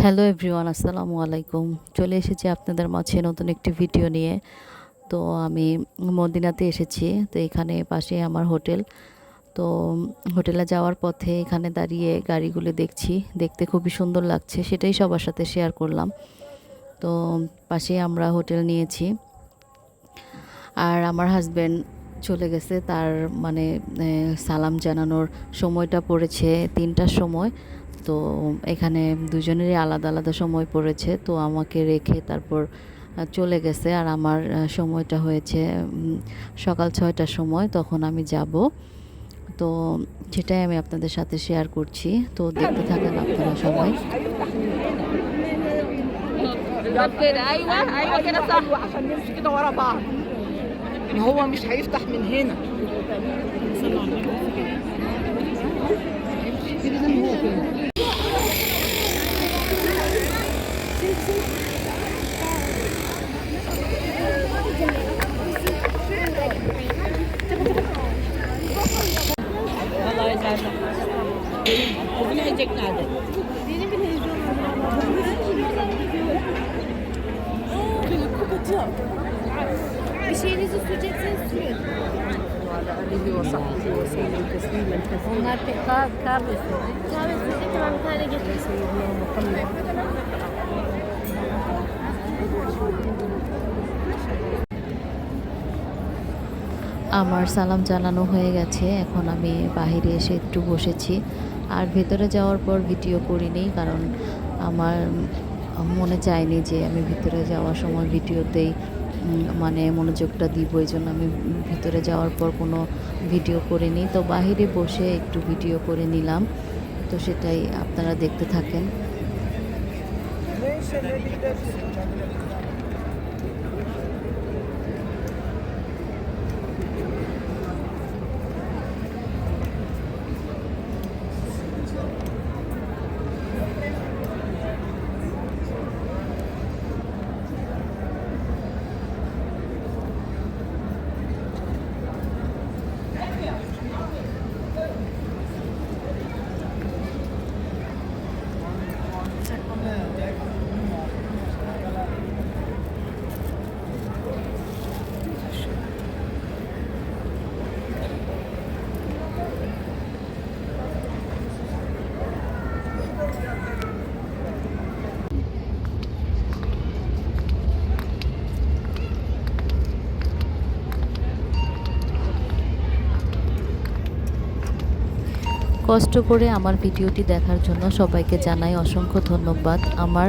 Hello everyone, আসসালামু আলাইকুম। চলে এসেছি আপনাদের মাঝে নতুন একটি ভিডিও নিয়ে। তো আমি মদিনাতে এসেছি, তো এখানে পাশে আমার হোটেল। তো হোটেলে যাওয়ার পথে এখানে দাঁড়িয়ে গাড়িগুলো দেখছি, দেখতে খুবই সুন্দর লাগছে, সেটাই সবার সাথে শেয়ার করলাম। তো পাশে আমরা হোটেল নিয়েছি। আর আমার হাজব্যান্ড চলে গেছে, তার মানে সালাম জানানোর সময়টা পড়েছে তিনটার সময়। তো এখানে দুজনেরই আলাদা আলাদা সময় পড়েছে তো আমাকে রেখে তারপর আহ, চলে গেছে আর আমার আহ, সময়টা হয়েছে উম, সকাল ছয়টার সময় তখন আমি যাব তো সেটাই আমি আপনাদের সাথে শেয়ার করছি তো দেখতে থাকেন আপনারা সবাই طب كده ايوه ايوه كده صح عشان نمشي كده ورا بعض ان هو مش هيفتح من هنا امشي كده زي ما هو كده nerede? Bugün Ecek nerede? Benim bir televizyonum Kapatacağım. Bir şeyinizi sürecekseniz sürün. Onlar pek kahve sürecek. Kahve sürecek ben bir tane getirsin. আমার সালাম জানানো হয়ে গেছে। এখন আমি বাইরে এসে একটু বসেছি। আর ভেতরে যাওয়ার পর ভিডিও করিনি কারণ আমার মনে চায়নি যে আমি ভিতরে যাওয়ার সময় ভিডিওতেই মানে মনোযোগটা দিব। এই জন্য আমি ভিতরে যাওয়ার পর কোনো ভিডিও করিনি তো বাহিরে বসে একটু ভিডিও করে নিলাম। তো সেটাই আপনারা দেখতে থাকেন। কষ্ট করে আমার ভিডিওটি দেখার জন্য সবাইকে জানাই অসংখ্য ধন্যবাদ। আমার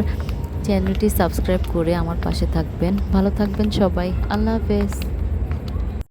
চ্যানেলটি সাবস্ক্রাইব করে আমার পাশে থাকবেন। ভালো থাকবেন সবাই। আল্লাহ হাফেজ।